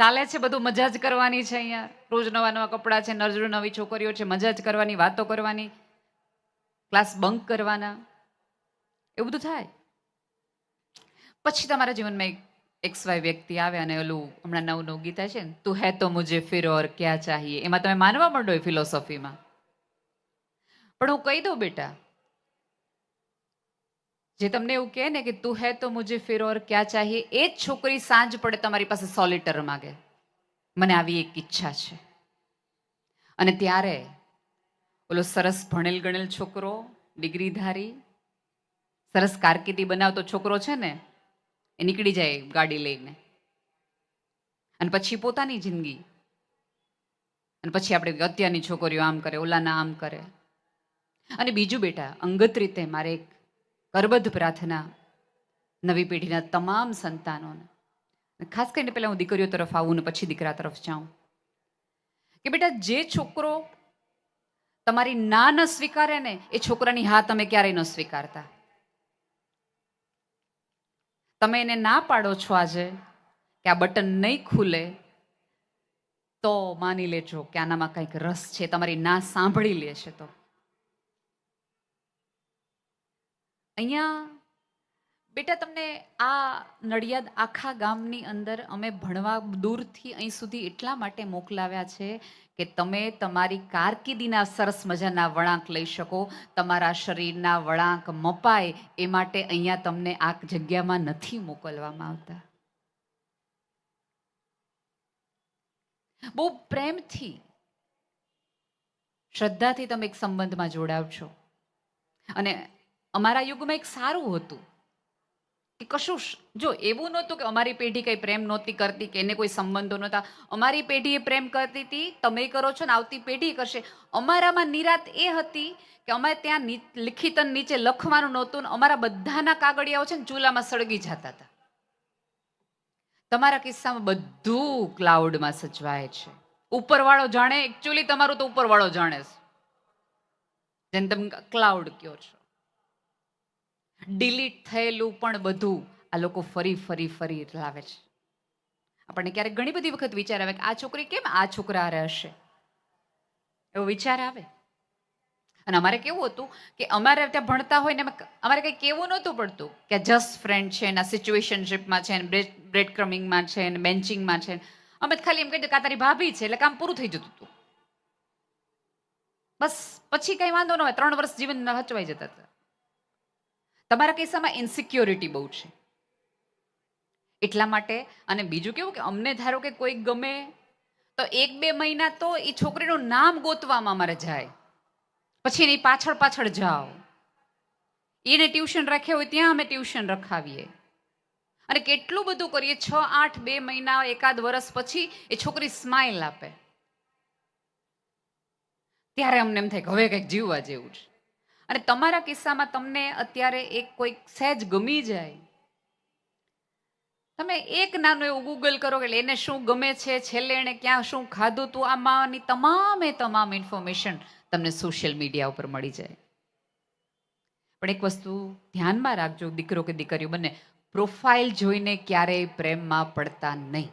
ચાલે છે બધું મજા જ કરવાની છે અહીંયા? રોજ નવા નવા કપડાં છે નરજુ નવી છોકરીઓ છે, મજા જ કરવાની, વાતો કરવાની, ક્લાસ બંક કરવાના. એવું બધું થાય? પછી તમારા જીવનમાં એક એક્સ વાય વ્યક્તિ આવે અને ઓલું હમણાં નવું નવું ગીતા છે ને, તું હે તો મુજે ફિર ઓર ક્યાં ચાહીએ? એમાં તમે માનવા માંડો એ ફિલોસોફીમાં પણ હું કહી દઉં બેટા જે તમને એવું કહે ને કે તું હે તો મુજે ફિર ઓર ક્યાં ચાહીએ? એ જ છોકરી સાંજ પડે તમારી પાસે સોલિટર માગે. મને આવી એક ઈચ્છા છે. અને ત્યારે ઓલો સરસ ભણેલ ગણેલ છોકરો, ડિગ્રીધારી, સરસ કારકિર્દી બનાવતો છોકરો છે ને, એ નીકળી જાય ગાડી લઈને. અને પછી પોતાની જિંદગી. અને પછી આપણે અત્યારની છોકરીઓ આમ કરે, ઓલાના આમ કરે. અને બીજું બેટા, અંગત રીતે મારે એક કરબદ્ધ પ્રાર્થના નવી પેઢીના તમામ સંતાનોને. ખાસ કરીને પહેલાં હું દીકરીઓ તરફ આવું ને પછી દીકરા તરફ જાઉં. કે બેટા, જે છોકરો તમારી ના ન સ્વીકારે ને, એ છોકરાની હા તમે ક્યારેય ન સ્વીકારતા. તમે એને ના પાડો છો આજે કે આ બટન નહીં ખુલે, તો માની લેજો કે આનામાં કંઈક રસ છે, તમારી ના સાંભળી લે છે તો. અહીંયા બેટા તમને આ નડિયાદ આખા ગામની અંદર અમે ભણવા દૂરથી અહીં સુધી એટલા માટે મોકલાવ્યા છે કે તમે તમારી કારકિર્દીના સરસ મજાના વળાંક લઈ શકો, તમારા શરીરના વળાંક મપાય એ માટે અહીંયા તમને આ જગ્યામાં નથી મોકલવામાં આવતા. બહુ પ્રેમથી, શ્રદ્ધાથી તમે એક સંબંધમાં જોડાવ છો. અને અમારા યુગમાં એક સારું હતું. કે કશું જો એવું નહોતું કે અમારી પેઢી કંઈ પ્રેમ નહોતી કરતી, કે એને કોઈ સંબંધો નહોતા. અમારી પેઢીએ પ્રેમ કરતી હતી, તમે કરો છો ને આવતી પેઢી કરશે. અમારામાં નિરાત એ હતી કે અમે ત્યાં લિખિતન નીચે લખવાનું નહોતું ને અમારા બધાના કાગળિયાઓ છે ને ચૂલામાં સળગી જતા હતા. તમારા કિસ્સામાં બધું ક્લાઉડમાં સચવાય છે. ઉપરવાળો જાણે એકચ્યુઅલી તમારું તો ઉપરવાળો જાણે છે. જેને તમે ક્લાઉડ કયો છો. ડિલીટ થયેલું પણ બધું આ લોકો ફરી ફરી ફરી લાવે છે. આપણને ક્યારેક ઘણી બધી વખત વિચાર આવે કે આ છોકરી કેમ આ છોકરા હારે હશે એવો વિચાર આવે. અને અમારે કેવું હતું કે અમારે ત્યાં ભણતા હોય ને અમારે કંઈ કેવું નહોતું પડતું કે જસ્ટ ફ્રેન્ડ છે એના સિચ્યુએશનશીપમાં છે બ્રેડ બ્રેડ ક્રમિંગમાં છે ને બેન્ચિંગમાં છે અમે ખાલી એમ કહી દે કે તારી ભાભી છે એટલે કામ પૂરું થઈ જતું હતું. બસ, પછી કંઈ વાંધો ન હોય. ત્રણ વર્ષ જીવન હચવાઈ જતા હતા. તમારા કિસ્સામાં ઇન્સિક્યોરિટી બહુ છે. એટલા માટે અને બીજું કેવું કે અમને ધારો કે કોઈ ગમે, તો એક બે મહિના તો એ છોકરીનું નામ ગોતવામાં અમારે જાય. પછી એની પાછળ પાછળ જાઓ. એને ટ્યુશન રાખ્યા હોય ત્યાં અમે ટ્યુશન રખાવીએ. અને કેટલું બધું કરીએ, છ, આઠ, બે મહિના, એકાદ વર્ષ પછી એ છોકરી સ્માઇલ આપે. ત્યારે અમને એમ થાય કે હવે કંઈક જીવવા જેવું છે. અને તમારા કિસ્સામાં તમને અત્યારે એક કોઈક સહેજ ગમી જાય. તમે એક નાનું એવું ગૂગલ કરો કે એને શું ગમે છે, છેલ્લે એણે ક્યાં શું ખાધું તું, આમાંની તમામે તમામ ઇન્ફોર્મેશન તમને સોશિયલ મીડિયા ઉપર મળી જાય. પણ એક વસ્તુ ધ્યાનમાં રાખજો, દીકરો કે દીકરીઓ, બંને પ્રોફાઇલ જોઈને ક્યારેય પ્રેમમાં પડતા નહીં.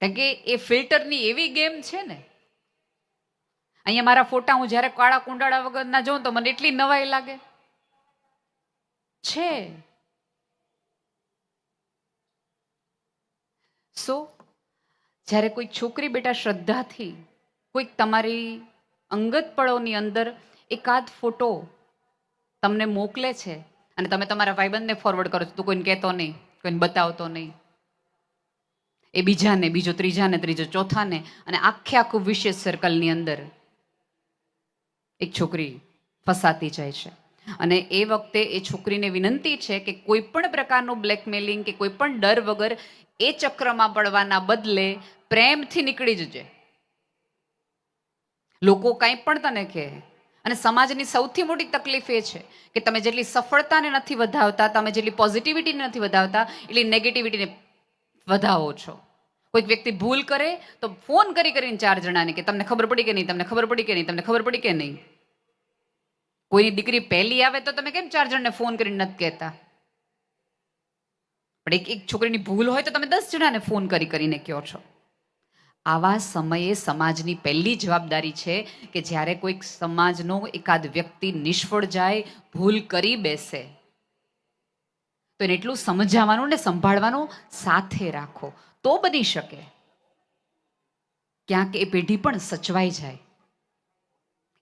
કારણ કે એ ફિલ્ટરની એવી ગેમ છે ને અહીંયા મારા ફોટા હું જ્યારે કાળા કુંડાળા વગરના જોઉં તો મને એટલી નવાઈ લાગે. છે. સો જ્યારે કોઈ છોકરી બેટા શ્રદ્ધાથી કોઈક તમારી અંગત પળોની અંદર એકાદ ફોટો તમને મોકલે છે અને તમે તમારા ભાઈબંધને ફોરવર્ડ કરો છો, તું કોઈને કહેતો નહીં, કોઈને બતાવતો નહીં. એ બીજાને, બીજો ત્રીજાને, ત્રીજો ચોથાને અને આખે આખું વિશેષ સર્કલની અંદર એક છોકરી ફસાતી જાય છે. અને એ વખતે એ છોકરીને વિનંતી છે કે કોઈ પણ પ્રકારનું બ્લેકમેલિંગ કે કોઈ પણ ડર વગર એ ચક્રમાં પડવાના બદલે પ્રેમથી નીકળી જજે. લોકો કાંઈ પણ તને કહે. અને સમાજની સૌથી મોટી તકલીફ એ છે કે તમે જેટલી સફળતાને નથી વધાવતા, તમે જેટલી પોઝિટિવિટીને નથી વધાવતા, એટલી નેગેટિવિટીને વધાવો છો. કોઈક વ્યક્તિ ભૂલ કરે તો ફોન કરી કરીને ચાર જણાને કે તમને ખબર પડી કે નહીં, તમને ખબર પડી કે નહીં, તમને ખબર પડી કે નહીં. કોઈની દીકરી પહેલી આવે તો તમે કેમ ચાર જણને ફોન કરીને નથી કહેતા? પણ એક એક છોકરીની ભૂલ હોય તો તમે દસ જણાને ફોન કરી કરીને કહો છો. આવા સમયે સમાજની પહેલી જવાબદારી છે કે જ્યારે કોઈક સમાજનો એકાદ વ્યક્તિ નિષ્ફળ જાય, ભૂલ કરી બેસે, તો એને એટલું સમજાવવાનું ને સંભાળવાનું સાથે રાખો. તો બની શકે. ક્યાંક એ પેઢી પણ સચવાઈ જાય.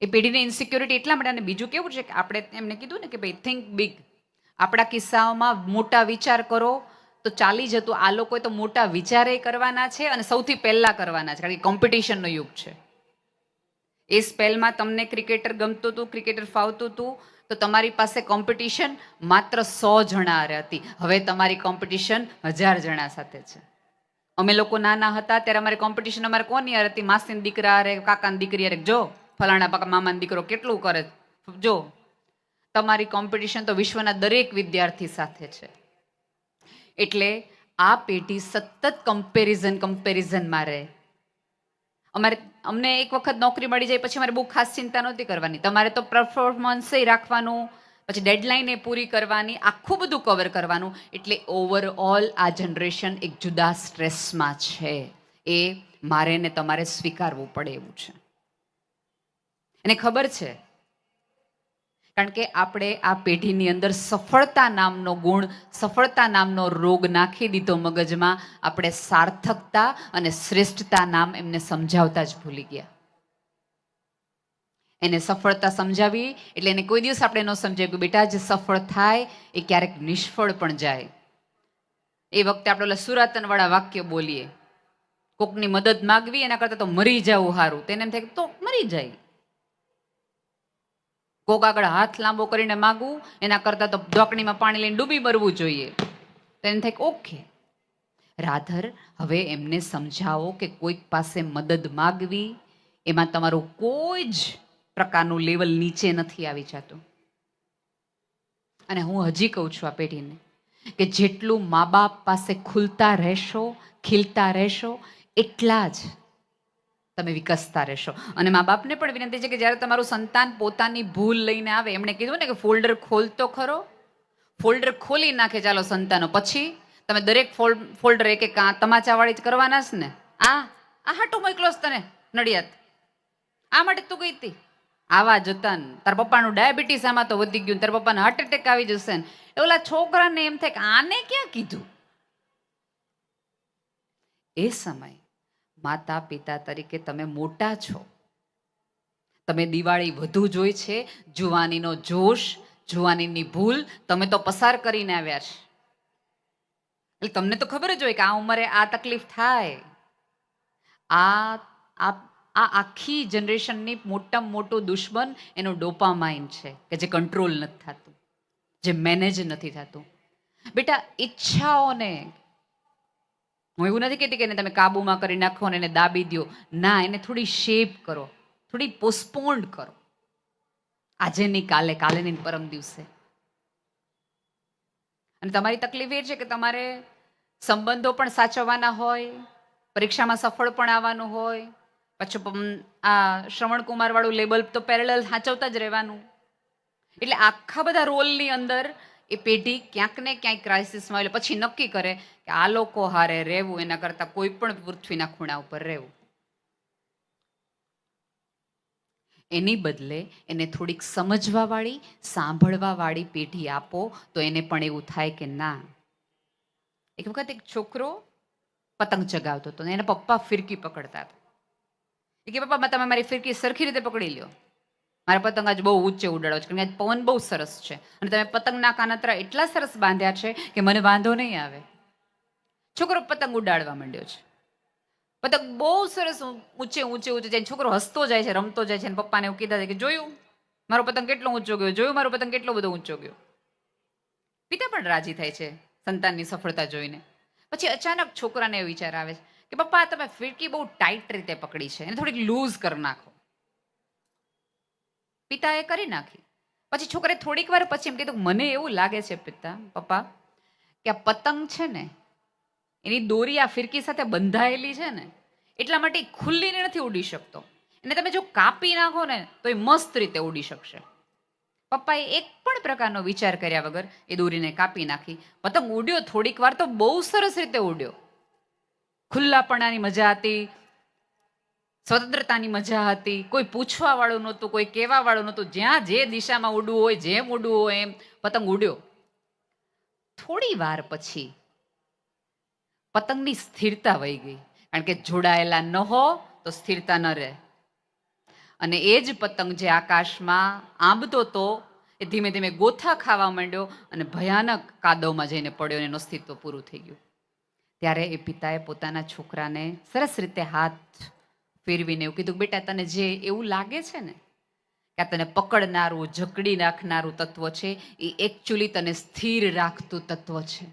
એ પેઢીને ઇન્સિક્યોરિટી એટલા માટે અને બીજું કેવું છે કે આપણે એમને કીધું ને કે ભાઈ થિંક બિગ આપણા કિસ્સાઓમાં મોટા વિચાર કરો. તો ચાલી જતું, આ લોકોએ તો મોટા વિચારે કરવાના છે અને સૌથી પહેલાં કરવાના છે. કારણ કે કોમ્પિટિશનનો યુગ છે. એ સ્પેલમાં તમને ક્રિકેટર ગમતું હતું ક્રિકેટર ફાવતું હતું તો તમારી પાસે કોમ્પિટિશન માત્ર સો જણા હતી. હવે તમારી કોમ્પિટિશન હજાર જણા સાથે છે. અમે લોકો નાના હતા, ત્યારે અમારી કોમ્પિટિશન અમારે કોની હતી? માસીની દીકરા અરે કાકાની દીકરી અરે જો ફલાણા પાકા મામાનો દીકરો કેટલું કરે જો, તમારી કોમ્પિટિશન તો વિશ્વના દરેક વિદ્યાર્થી સાથે છે. એટલે આ પેઢી સતત કમ્પેરિઝન કમ્પેરિઝનમાં રહે અમારે, અમને એક વખત નોકરી મળી જાય પછી મારે બહુ ખાસ ચિંતા નહોતી કરવાની. તમારે તો પરફોર્મન્સે રાખવાનું, પછી ડેડલાઇન એ પૂરી કરવાની, આખું બધું કવર કરવાનું. એટલે ઓવરઓલ આ જનરેશન એક જુદા સ્ટ્રેસમાં છે. એ મારે ને તમારે સ્વીકારવું પડે એવું છે. એને ખબર છે? કારણ કે આપણે આ પેઢીની અંદર સફળતા નામનો ગુણ, સફળતા નામનો રોગ નાખી દીધો મગજમાં, આપણે સાર્થકતા અને શ્રેષ્ઠતા નામ એમને સમજાવતા જ ભૂલી ગયા. એને સફળતા સમજાવી, એટલે એને કોઈ દિવસ આપણે ન સમજાવ્યું કે બેટા, જે સફળ થાય એ ક્યારેક નિષ્ફળ પણ જાય. એ વખતે આપણે ઓલા સુરાતનવાળા વાક્ય બોલીએ. કોકની મદદ માગવી એના કરતાં તો મરી જવું સારું તેને એમ થાય તો મરી જાય. કોક આગળ હાથ લાંબો કરીને માગવું એના કરતાં તો ઢોકણીમાં પાણી લઈને ડૂબી મરવું જોઈએ. તો એને થાય ઓકે. રાધર, હવે એમને સમજાવો કે કોઈક પાસે મદદ માગવી, એમાં તમારું કોઈ જ પ્રકારનું લેવલ નીચે નથી આવી જતું. અને હું હજી કહું છું આ પેઢીને કે જેટલું મા બાપ પાસે ખુલતા રહેશો, ખીલતા રહેશો, એટલા જ તમે વિકસતા રહેશો. અને મા બાપને પણ વિનંતી છે કે જ્યારે તમારું સંતાન પોતાની ભૂલ લઈને આવે, એમણે કીધું ને કે ફોલ્ડર ખોલતો ખરો. ફોલ્ડર ખોલી નાખે, ચાલો સંતાનો. પછી તમે દરેક ફોલ્ડર એક એક તમાચાવાળી જ કરવાના જ ને? આ આ હાટું મોકલો જ તને, નડિયાદ. આ માટે તું ગઈ હતી. આવા જતા તાર પપ્પાનું ડાયાબિટીસ આમાં તો વધી ગયું તાર પપ્પાને હાર્ટ એટેક આવી જશે ને. ઓલા છોકરાને એમ થાય કે આને ક્યાં કીધું? એ સમય માતા પિતા તરીકે તમે મોટા છો. તમે દિવાળી વધુ જોઈ છે, જુવાનીનો જોશ, જુવાનીની ભૂલ, તમે તો પસાર કરીને આવ્યા છે. એટલે તમને તો ખબર જ હોય કે આ ઉંમરે આ તકલીફ થાય. આ આ આખી જનરેશનની મોટામાં મોટું દુશ્મન એનું ડોપામાઇન છે, કે જે કંટ્રોલ નથી થતું, જે મેનેજ નથી થતું. બેટા, ઈચ્છાઓને હું એવું નથી કહેતી કે એને તમે કાબુમાં કરી નાખો અને એને દાબી દો ના, એને થોડી શેપ કરો. થોડી પોસ્ટપોન્ડ કરો. આજે નહીં, કાલે. કાલે નહીં, પરમ દિવસે. અને તમારી તકલીફ એ છે કે તમારે સંબંધો પણ સાચવવાના હોય, પરીક્ષામાં સફળ પણ આવવાનું હોય, પછી આ શ્રવણ કુમાર વાળું લેબલ તો પેરેલલ સાચવતા જ રહેવાનું. એટલે આખા બધા રોલની અંદર એ પેઢી ક્યાંક ને ક્યાંક ક્રાઇસિસમાં એટલે પછી નક્કી કરે કે આ લોકો હારે રહેવું, એના કરતાં કોઈ પણ પૃથ્વીના ખૂણા ઉપર રહેવું. એની બદલે એને થોડીક સમજવાવાળી, સાંભળવાવાળી પેઢી આપો, તો એને પણ એવું થાય કે ના. એક વખત એક છોકરો પતંગ ચગાવતો હતો ને એના પપ્પા ફિરકી પકડતા હતા. કે, પપ્પા તમે મારી ફિરકી સરખી રીતે પકડી લ્યો. મારા પતંગ આજ બહુ ઊંચે ઉડાડો છે, કારણ કે પવન બહુ સરસ છે. અને તમે પતંગના કાનતરા એટલા સરસ બાંધ્યા છે કે મને વાંધો નહીં આવે. છોકરો પતંગ ઉડાડવા માંડ્યો છે. પતંગ બહુ સરસ ઊંચે ઊંચે ઊંચે જાય છોકરો હસતો જાય છે, રમતો જાય છે, અને પપ્પાને એવું કીધા છે કે જોયું, મારો પતંગ કેટલો ઊંચો ગયો, જોયું મારો પતંગ કેટલો બધો ઊંચો ગયો. પિતા પણ રાજી થાય છે સંતાનની સફળતા જોઈને. પછી અચાનક છોકરાને વિચાર આવે છે કે પપ્પા તમે ફિરકી બહુ ટાઈટ રીતે પકડી છે, એને થોડીક લૂઝ કરી નાખો. પિતાએ કરી નાખી. પછી છોકરે થોડીક વાર પછી એમ કીધું, મને એવું લાગે છે પિતા, પપ્પા, કે આ પતંગ છે ને, એની દોરી આ ફિરકી સાથે બંધાયેલી છે ને, એટલા માટે ખુલ્લીને નથી ઉડી શકતો. એને તમે જો કાપી નાખો ને, તો એ મસ્ત રીતે ઉડી શકશે. પપ્પાએ એક પણ પ્રકારનો વિચાર કર્યા વગર એ દોરીને કાપી નાખી. પતંગ ઉડ્યો, થોડીક વાર તો બહુ સરસ રીતે ઉડ્યો. ખુલ્લાપણાની મજા હતી સ્વતંત્રતાની મજા હતી. કોઈ પૂછવા વાળું નહોતું, કોઈ કહેવા વાળું નહોતું. જ્યાં જે દિશામાં ઉડવું હોય, જેમ ઉડવું હોય, એમ પતંગ ઉડ્યો. થોડી વાર પછી પતંગની સ્થિરતા વહી ગઈ. કારણ કે જોડાયેલા ન હો તો સ્થિરતા ન રહે. અને એ જ પતંગ જે આકાશમાં આંબતો તો, એ ધીમે ધીમે ગોથા ખાવા માંડ્યો અને ભયાનક કાદવમાં જઈને પડ્યો અને એનું અસ્તિત્વ પૂરું થઈ ગયું. ત્યારે એ પિતાએ પોતાના છોકરાને સરસ રીતે હાથ ફેરવીને એવું કીધું બેટા, તને જે એવું લાગે છે ને કે તને પકડનારું જકડી નાખનારું તત્વ છે, એ એકચ્યુઅલી તને સ્થિર રાખતું તત્વ છે.